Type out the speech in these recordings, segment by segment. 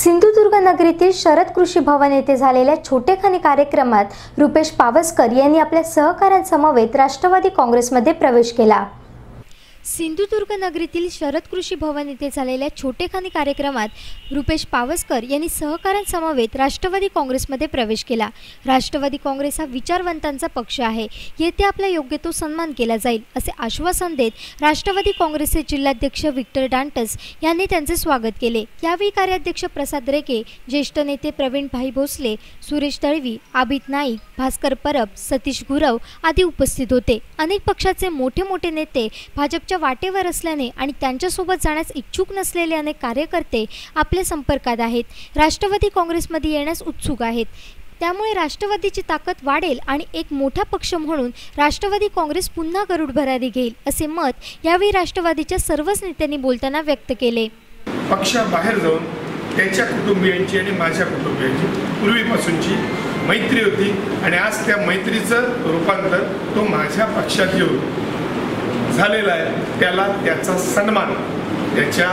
सिंधुदुर्ग नगरीतील शरद कृषी भवन येथे झालेल्या छोटेखानी कार्यक्रमात रुपेश पावसकर यांनी आपल्या सहकाऱ्यांसमवेत राष्ट्रवादी काँग्रेसमध्ये प्रवेश केला. सिंधुदुर्ग नगरीतील शरद कृषी भवन येथे झालेल्या छोटेखानी कार्यक्रमात रुपेश पावसकर यांनी सहकाऱ्यांसमवेत राष्ट्रवादी काँग्रेसमध्ये प्रवेश केला. राष्ट्रवादी काँग्रेस हा विचारवंतांचा पक्ष आहे. येथे आपला योग्य तो सन्मान केला जाईल असे आश्वासन देत राष्ट्रवादी काँग्रेसचे जिल्हाध्यक्ष विक्टर डांटस यांनी त्यांचे स्वागत केले. यावेळी कार्याध्यक्ष प्रसाद रेके ज्येष्ठ नेते प्रवीण भाई भोसले सुरेश दळवी आबित नाईक भास्कर परब सतीश गुरव आदी उपस्थित होते. अनेक पक्षाचे मोठे मोठे नेते भाजप भाजपच्या वाटेवर असल्याने आणि त्यांच्यासोबत जाण्यास इच्छुक नसलेले अनेक कार्यकर्ते आपल्या संपर्कात आहेत. राष्ट्रवादी काँग्रेसमध्ये येण्यास उत्सुक आहेत. त्यामुळे राष्ट्रवादीची ताकद वाढेल आणि एक मोठा पक्ष म्हणून राष्ट्रवादी काँग्रेस पुन्हा गरुड भरारी घेईल असे मत यावेळी राष्ट्रवादीच्या सर्वच नेत्यांनी बोलताना व्यक्त केले. पक्षाबाहेर जाऊन त्यांच्या कुटुंबियांची आणि माझ्या कुटुंबियांची पूर्वीपासूनची मैत्री होती आणि आज त्या मैत्रीचं रूपांतर तो माझ्या पक्षात येऊन झालेला आहे त्याला त्याचा सन्मान त्याच्या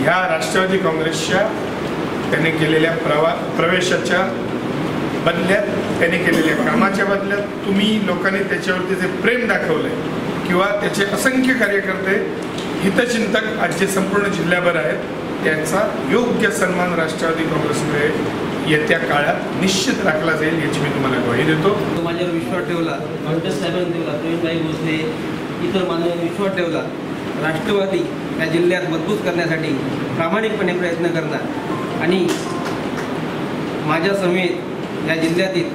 ह्या राष्ट्रवादी काँग्रेसच्या त्याने केलेल्या प्रवा प्रवेशाच्या बदल्यात त्याने केलेल्या कामाच्या बदल्यात तुम्ही लोकांनी त्याच्यावरती जे प्रेम दाखवलं आहे किंवा त्याचे असंख्य कार्यकर्ते हितचिंतक आज जे संपूर्ण जिल्ह्याभर आहेत त्यांचा योग्य सन्मान राष्ट्रवादी काँग्रेसमुळे येत्या काळात निश्चित राखला जाईल याची मी तुम्हाला ग्वाही देतो. माझ्यावर विश्वास ठेवला साहेबांनी ठेवला प्रवीणभाई भोसले इतर मानवांनी विश्वास ठेवला राष्ट्रवादी या जिल्ह्यात मजबूत करण्यासाठी प्रामाणिकपणे प्रयत्न करणार आणि माझ्यासमेत या जिल्ह्यातील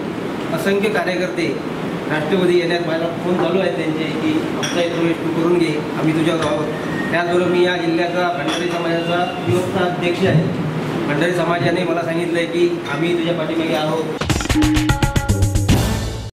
असंख्य कार्यकर्ते राष्ट्रवादी येण्यात माझा फोन चालू आहे त्यांचे की आमचा एक प्रवेश तू करून घे आम्ही तुझ्यावर आहोत त्याचबरोबर मी या जिल्ह्याचा भंडारी समाजाचा व्यवस्था अध्यक्ष आहे. भंडारी समाजाने मला सांगितलं आहे की आम्ही तुझ्या पाठीमागे आहोत.